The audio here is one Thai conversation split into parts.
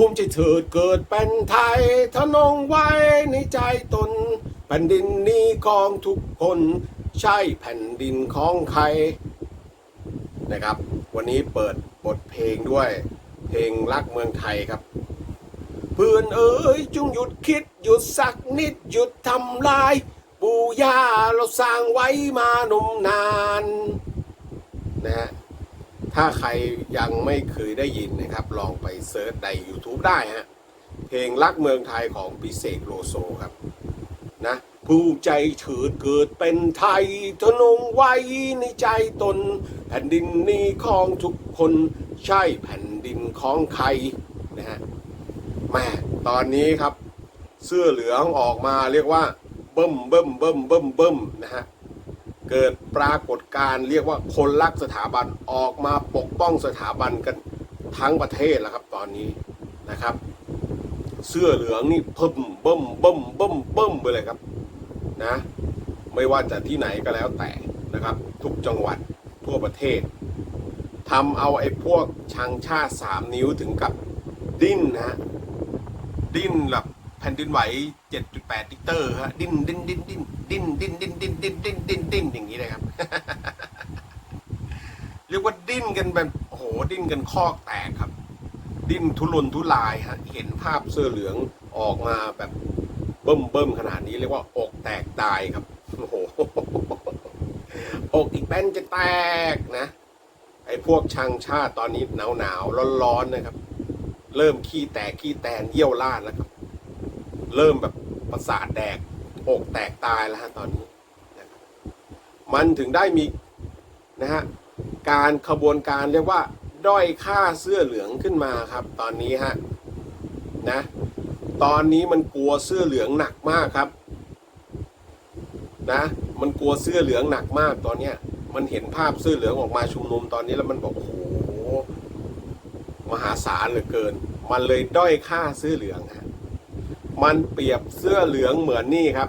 ภูมิใจเถิดเกิดเป็นไทยทะนงไว้ในใจตน แผ่นดินนี้ของทุกคน ใช่แผ่นดินของใครนะครับ วันนี้เปิดบทเพลงด้วย เพลงรักเมืองไทยครับ เพื่อนเอ๋ยจงหยุดคิดหยุดสักนิดหยุดทำลาย ปู่ย่าเราสร้างไว้มานมนานนะฮะ ถ้าใครยังไม่เคยได้ยินนะครับ ลองไปเซิร์ชใน YouTube ได้ฮะเพลงรักเมืองไทยของพิเศษโลโซครับนะภูมิใจเฉิดเกิดเป็นไทยทะนงไว้ในใจตน แผ่นดินนี้ของทุกคนใช่แผ่นดินของใครนะฮะแม่ตอนนี้ครับ เสื้อเหลืองออกมาเรียกว่าเบิ่มเบิ่มเบิ่มเบิ่มเบิ่มนะฮะ เกิดปรากฏการณ์เรียกว่าคนรักสถาบันออกมาปกป้องสถาบันกันทั้งประเทศแล้วครับตอนนี้นะครับ เสื้อเหลืองนี่เพิ่มเบิ่มเบิ่มเบิ่มเบิ่มไปเลยครับนะไม่ว่าจะที่ไหนก็แล้วแต่นะครับ ทุกจังหวัดทั่วประเทศทำเอาไอ้พวกชังชาติสามนิ้วถึงกับดิ้นนะดิ้นแบบแผ่นดินไหว 7.8ลิกเตอร์ฮะดิ้นดิ้นดิ้นดิ้นดิ้นดิ้นดิ้นดิ้นดิ้นดิ้นดิ้นดิ้นเลยครับ เรียกว่าดิ้นกันแบบโอ้โหดิ้นกันค อกแตกครับ ดิ้นทุรนทุรายฮะเห็นภาพเสื้อเหลืองออกมาแบบเบิ่มเบิ่มขนาดนี้เรียกว่าอกแตกตายครับโอ้โหอกอีกแป้นจะแตกนะ ไอ้พวกชังชาติตอนนี้หนาวหนาวร้อนร้อนๆนะครับ เริ่มขี้แตกขี้แตนเยี่ยวราดแล้วครับ เริ่มแบบประสาทแดกอกแตกตายแล้วฮะตอนนี้นะครับมันถึงได้มีนะฮะการขบวนการเรียกว่า ด้อยค่าเสื้อเหลืองขึ้นมาครับ ตอนนี้ฮะนะตอนนี้มันกลัวเสื้อเหลืองหนักมากครับนะมันกลัวเสื้อเหลืองหนักมากตอนเนี้ย มันเห็นภาพเสื้อเหลืองออกมาชุมนุมตอนนี้แล้วมันบอกโอ้โหมหาศาลเหลือเกิน มันเลยด้อยค่าเสื้อเหลืองฮะมันเปรียบเสื้อเหลืองเหมือนนี่ครับ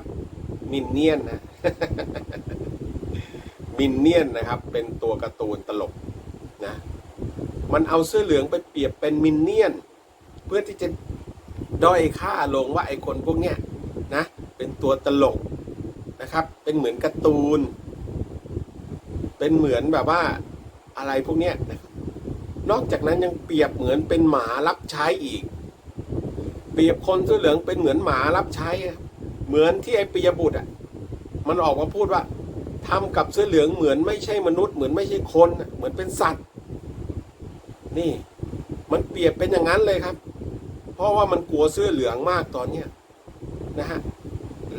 มินเนี่ยนนะมินเนี่ยนนะครับ เป็นตัวการ์ตูนตลกนะ มันเอาเสื้อเหลืองไปเปรียบเป็นมินเนี่ยน เพื่อที่จะด้อยค่าลงว่าไอ้คนพวกเนี้ยนะเป็นตัวตลกนะครับ เป็นเหมือนการ์ตูน เป็นเหมือนแบบว่าอะไรพวกเนี้ยนะครับนอกจากนั้นยังเปรียบเหมือนเป็นหมารับใช้อีก เปรียบคนเสื้อเหลืองเป็นเหมือนหมารับใช้เหมือนที่ไอ้ปิยบุตรอะมันออกมาพูดว่าทำกับเสื้อเหลืองเหมือนไม่ใช่มนุษย์เหมือนไม่ใช่คนเหมือนเป็นสัตว์ นี่มันเปรียบเป็นอย่างนั้นเลยครับ เพราะว่ามันกลัวเสื้อเหลืองมากตอนเนี้ยนะฮะ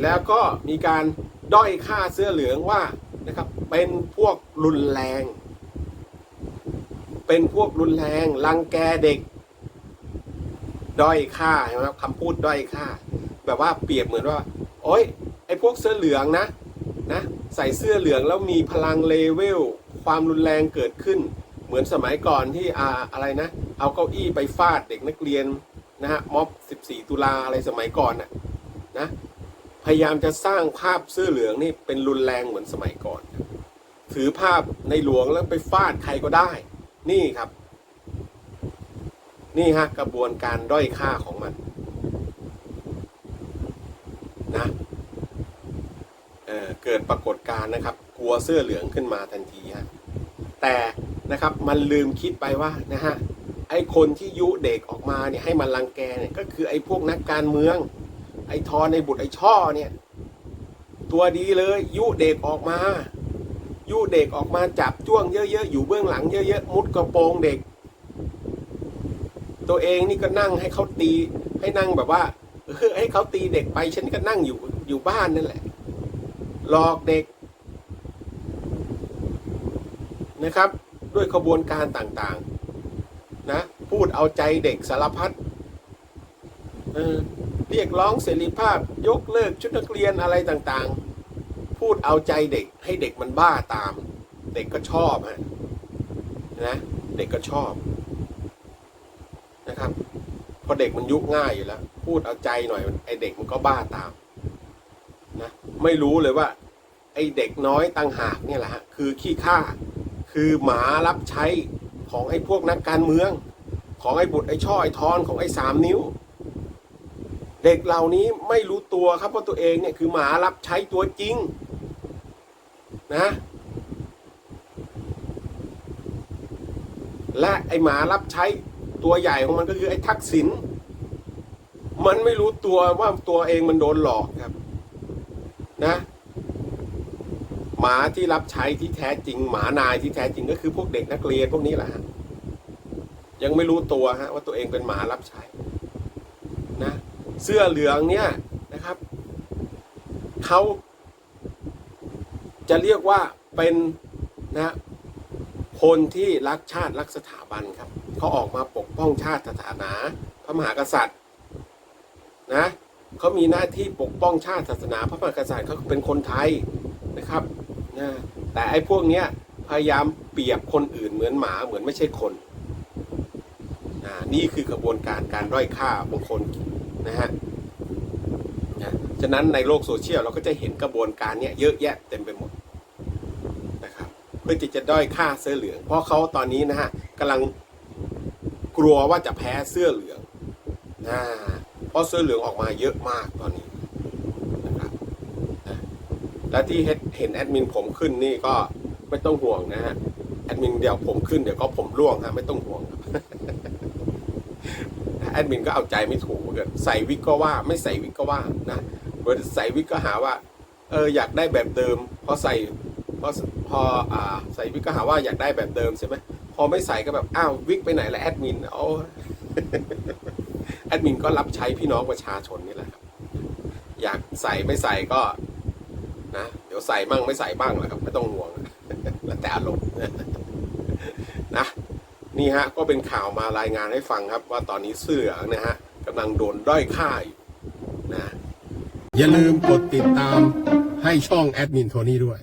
แล้วก็มีการด้อยค่าเสื้อเหลืองว่านะครับ เป็นพวกรุนแรง เป็นพวกรุนแรงรังแกเด็ก ด้อยค่าใช่ไหมครับคำพูดด้อยค่า แบบว่าเปรียบเหมือนว่า โอ้ยไอ้พวกเสื้อเหลืองนะนะใส่เสื้อเหลืองแล้วมีพลังเลเวลความรุนแรงเกิดขึ้น เหมือนสมัยก่อนที่อาอะไรนะ เอาเก้าอี้ไปฟาดเด็กนักเรียนนะฮะม็อบ 14 ตุลาอะไรสมัยก่อนน่ะนะพยายามจะสร้างภาพเสื้อเหลืองนี่เป็นรุนแรงเหมือนสมัยก่อน ถือภาพในหลวงแล้วไปฟาดใครก็ได้ นี่ครับ นี่ฮะกระบวนการด้อยค่าของมันนะเออเกิดปรากฏการณ์นะครับ กลัวเสื้อเหลืองขึ้นมาทันทีฮะแต่ นะครับ มันลืมคิดไปว่านะฮะไอ้คนที่ยุเด็กออกมาเนี่ยให้มันรังแกเนี่ยก็คือไอ้พวกนักการเมือง ไอ้ทอนไอ้บุตรไอ้ช่อเนี่ย ตัวดีเลยยุเด็กออกมา ยุเด็กออกมาจับจ้วงเยอะๆอยู่เบื้องหลังเยอะๆมุดกระโปรงเด็ก ตัวเองนี่ก็นั่งให้เขาตีให้นั่งแบบว่าเออให้เขาตีเด็กไปฉันก็นั่งอยู่อยู่บ้านนั่นแหละหลอกเด็กนะครับ ด้วยขบวนการต่างๆ นะ พูดเอาใจเด็กสารพัดเออเรียกร้องเสรีภาพยกเลิกชุดนักเรียนอะไรต่างๆ พูดเอาใจเด็กให้เด็กมันบ้าตาม เด็กก็ชอบฮะนะเด็กก็ชอบนะครับพราะเด็กมันยุง่ายอยู่แล้ว พูดเอาใจหน่อยไอเด็กมันก็บ้าตามนะไม่รู้เลยว่า ไอเด็กน้อยต่างหากเนี่ยแหละฮะคือขี้ข้า คือหมารับใช้ของไอ้พวกนักการเมือง ของไอ้บุตรไอ้ช่อไอ้ทอนของไอ้สามนิ้ว เด็กเหล่านี้ไม่รู้ตัวครับว่าตัวเองเนี่ยคือหมารับใช้ตัวจริง นะและไอหมารับใช้ตัวใหญ่ของมันก็คือไอ้ทักษิณ มันไม่รู้ตัวว่าตัวเองมันโดนหลอกครับ นะ หมาที่รับใช้ที่แท้จริง หมานายที่แท้จริงก็คือพวกเด็กนักเรียนพวกนี้แหละฮะยังไม่รู้ตัวฮะว่าตัวเองเป็นหมารับใช้นะเสื้อเหลืองเนี่ยนะครับเขาจะเรียกว่าเป็นนะคนที่รักชาติรักสถาบันครับเขาออกมาปกป้องชาติศาสนาพระมหากษัตริย์นะเขามีหน้าที่ปกป้องชาติศาสนา พระมหากษัตริย์เขาเป็นคนไทยนะครับ แต่ไอ้พวกเนี้ยพยายามเปรียบคนอื่นเหมือนหมาเหมือนไม่ใช่คนนะนี่คือกระบวนการการด้อยค่าบางคนนะฮะนะฉะนั้นในโลกโซเชียลเราก็จะเห็นกระบวนการเนี้ยเยอะแยะเต็มไปหมดนะครับเพื่อที่จะด้อยค่าเสื้อเหลือง เพราะเขาตอนนี้นะฮะกำลังกลัวว่าจะแพ้เสื้อเหลืองนะเพราะเสื้อเหลืองออกมาเยอะมากตอนนี้ และที่เห็นแอดมินผมขึ้นนี่ก็ไม่ต้องห่วงนะฮะแอดมินเดี๋ยวผมขึ้นเดี๋ยวก็ผมร่วงฮะไม่ต้องห่วงแอดมินก็เอาใจไม่ถูกเหมือนกันใส่วิกก็ว่าไม่ใส่วิกก็ว่านะเวลาใส่วิกก็หาว่าเอออยากได้แบบเดิมพอใส่พอพออ่าใส่วิกก็หาว่าอยากได้แบบเดิมใช่ไหมพอไม่ใส่ก็แบบอ้าววิกไปไหนแล้วแอดมินโอ้แอดมินก็รับใช้พี่น้องประชาชนนี่แหละครับอยากใส่ไม่ใส่ก็ นะเดี๋ยวใส่บ้างไม่ใส่บ้างแหละครับ ไม่ต้องห่วงแล้วแต่อารมณ์นะนี่ฮะก็เป็นข่าวมารายงานให้ฟังครับ ว่าตอนนี้เสื้อเหลืองนะฮะกำลังโดนด้อยค่าอยู่นะอย่าลืมกดติดตามให้ช่องแอดมินโทนี่ด้วย